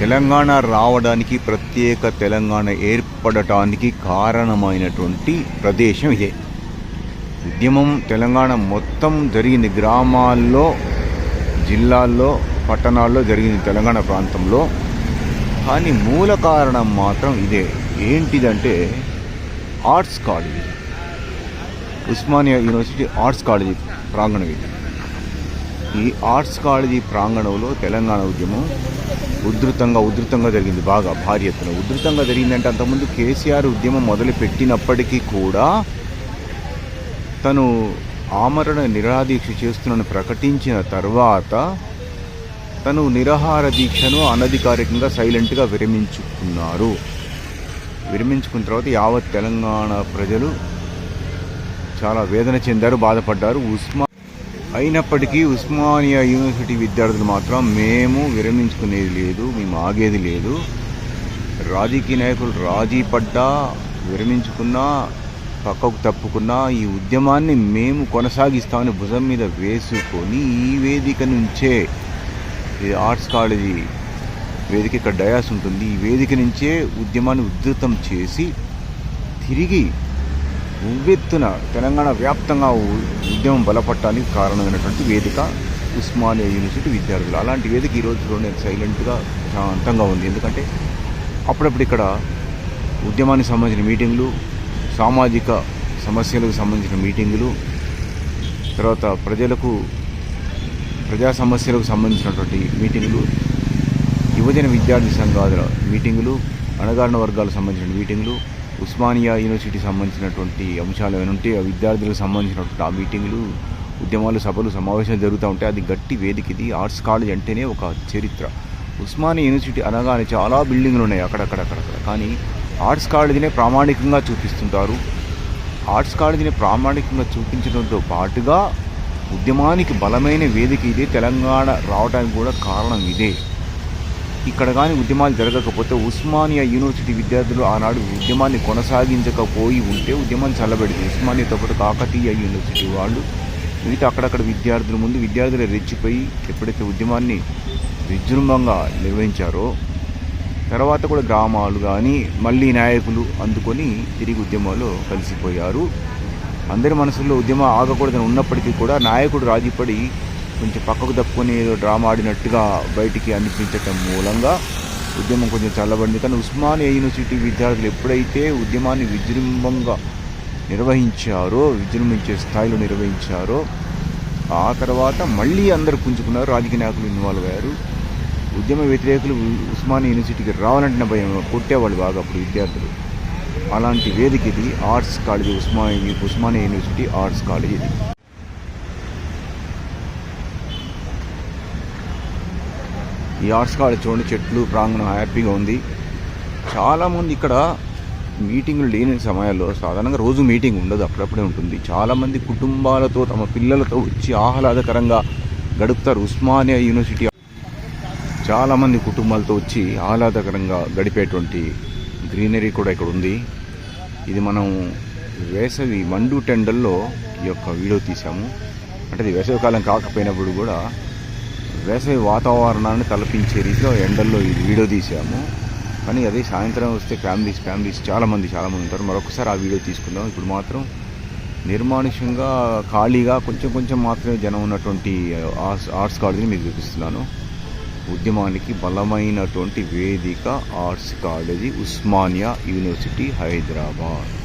తెలంగాణ రావడానికి ప్రత్యేక తెలంగాణ ఏర్పడటానికి కారణమైనటువంటి ప్రదేశం ఇదే. ఉద్యమం తెలంగాణ మొత్తం జరిగింది గ్రామాల్లో జిల్లాల్లో పట్టణాల్లో జరిగింది తెలంగాణ ప్రాంతంలో. కానీ మూల కారణం మాత్రం ఇదే. ఏంటిదంటే arts college. Osmania university arts college ప్రాంగణం ఇది. ఈ ఆర్ట్స్ కాలేజీ ప్రాంగణంలో తెలంగాణ ఉద్యమం ఉధృతంగా ఉధృతంగా జరిగింది. బాగా భారీ ఎత్తున. ఉధృతంగా జరిగిందంటే అంతకుముందు కేసీఆర్ ఉద్యమం మొదలుపెట్టినప్పటికీ కూడా తను ఆమరణ నిరాదీక్ష చేస్తున్నాను ప్రకటించిన తర్వాత తను నిరాహార దీక్షను అనధికారికంగా సైలెంట్గా విరమించుకున్నారు. విరమించుకున్న తర్వాత యావత్ తెలంగాణ ప్రజలు చాలా వేదన చెందారు బాధపడ్డారు. ఉస్మా అయినప్పటికీ ఉస్మానియా యూనివర్సిటీ విద్యార్థులు మాత్రం మేము విరమించుకునేది లేదు మేము ఆగేది లేదు. రాజకీయ నాయకులు రాజీ పడ్డా విరమించుకున్నా పక్కకు తప్పుకున్నా ఈ ఉద్యమాన్ని మేము కొనసాగిస్తామని భుజం మీద వేసుకొని ఈ వేదిక నుంచే ఇది ఆర్ట్స్ కాలేజీ వేదిక ఇక్కడ డయాస్ ఉంటుంది. ఈ వేదిక నుంచే ఉద్యమాన్ని ఉధృతం చేసి తిరిగి ఉవ్వెత్తున తెలంగాణ వ్యాప్తంగా ఉద్యమం బలపడటానికి కారణమైనటువంటి వేదిక ఉస్మానియా యూనివర్సిటీ విద్యార్థులు. అలాంటి వేదిక ఈ రోజులో నేను సైలెంట్గా శాంతంగా ఉంది. ఎందుకంటే అప్పుడప్పుడు ఇక్కడ ఉద్యమానికి సంబంధించిన మీటింగ్లు సామాజిక సమస్యలకు సంబంధించిన మీటింగులు తర్వాత ప్రజలకు ప్రజా సమస్యలకు సంబంధించినటువంటి మీటింగులు యువజన విద్యార్థి సంఘాల మీటింగులు అణగారిన వర్గాలకు సంబంధించిన మీటింగులు ఉస్మానియా యూనివర్సిటీకి సంబంధించినటువంటి అంశాలు ఏమైనా ఉంటే ఆ విద్యార్థులకు సంబంధించినటువంటి ఆ మీటింగ్లు ఉద్యమాలు సభలు సమావేశాలు జరుగుతూ ఉంటాయి అది గట్టి వేదిక. ఇది ఆర్ట్స్ కాలేజ్ అంటేనే ఒక చరిత్ర. ఉస్మానియా యూనివర్సిటీ అనగానే చాలా బిల్డింగ్లు ఉన్నాయి అక్కడక్కడక్కడక్కడ. కానీ ఆర్ట్స్ కాలేజీనే ప్రామాణికంగా చూపిస్తుంటారు. ఆర్ట్స్ కాలేజీని ప్రామాణికంగా చూపించడంతో పాటుగా ఉద్యమానికి బలమైన వేదిక ఇదే. తెలంగాణ రావడానికి కూడా కారణం ఇదే. ఇక్కడ కానీ ఉద్యమాలు జరగకపోతే ఉస్మానియా యూనివర్సిటీ విద్యార్థులు ఆనాడు ఉద్యమాన్ని కొనసాగించకపోయి ఉంటే ఉద్యమాన్ని చల్లబెడింది. ఉస్మానియాతో పాటు కాకతీయ యూనివర్సిటీ వాళ్ళు మిగతా అక్కడక్కడ విద్యార్థుల ముందు విద్యార్థులు రెచ్చిపోయి ఎప్పుడైతే ఉద్యమాన్ని విజృంభంగా నిర్వహించారో తర్వాత కూడా గ్రామాలు కానీ మళ్ళీ నాయకులు అందుకొని తిరిగి ఉద్యమంలో కలిసిపోయారు. అందరి మనసుల్లో ఉద్యమం ఆగకూడదని ఉన్నప్పటికీ కూడా నాయకుడు రాజీపడి కొంచెం పక్కకు తప్పుకొని ఏదో డ్రామా ఆడినట్టుగా బయటికి అనిపించటం మూలంగా ఉద్యమం కొంచెం చల్లబడింది. కానీ ఉస్మానియా యూనివర్సిటీ విద్యార్థులు ఎప్పుడైతే ఉద్యమాన్ని విజృంభంగా నిర్వహించారో విజృంభించే స్థాయిలో నిర్వహించారో ఆ తర్వాత మళ్ళీ అందరు పుంజుకున్నారు. రాజకీయ నాయకులు ఇన్వాల్వ్ అయ్యారు. ఉద్యమ వ్యతిరేకులు ఉస్మానియా యూనివర్సిటీకి రావాలంటే భయం కొట్టేవాళ్ళు బాగా అప్పుడు విద్యార్థులు. అలాంటి వేదిక ఇది arts college Osmania Osmania university arts college ఇది. ఈ ఆర్ట్స్ కాలేజ్ చూడండి చెట్లు ప్రాంగణం హ్యాపీగా ఉంది. చాలామంది ఇక్కడ మీటింగ్లు లేని సమయాల్లో సాధారణంగా రోజు మీటింగ్ ఉండదు అప్పుడప్పుడే ఉంటుంది. చాలామంది కుటుంబాలతో తమ పిల్లలతో వచ్చి ఆహ్లాదకరంగా గడుపుతారు. ఉస్మానియా యూనివర్సిటీ చాలామంది కుటుంబాలతో వచ్చి ఆహ్లాదకరంగా గడిపేటువంటి గ్రీనరీ కూడా ఇక్కడ ఉంది. ఇది మనం వేసవి మండు టెండల్లో ఈ యొక్క వీడియో తీసాము అంటే ఇది వేసవికాలం కాకపోయినప్పుడు కూడా వేసవి వాతావరణాన్ని తలపించే రీతిలో ఎండల్లో ఇది వీడియో తీసాము కానీ అదే సాయంత్రం వస్తే ఫ్యామిలీస్ ఫ్యామిలీస్ చాలామంది చాలామంది ఉంటారు. మరొకసారి ఆ వీడియో తీసుకుందాం. ఇప్పుడు మాత్రం నిర్మానుష్యంగా ఖాళీగా కొంచెం కొంచెం మాత్రమే జనం ఉన్నటువంటి ఆర్ట్స్ ఆర్ట్స్ కాలేజీని మీకు చూపిస్తున్నాను. ఉద్యమానికి బలమైనటువంటి వేదిక arts college Osmania university Hyderabad.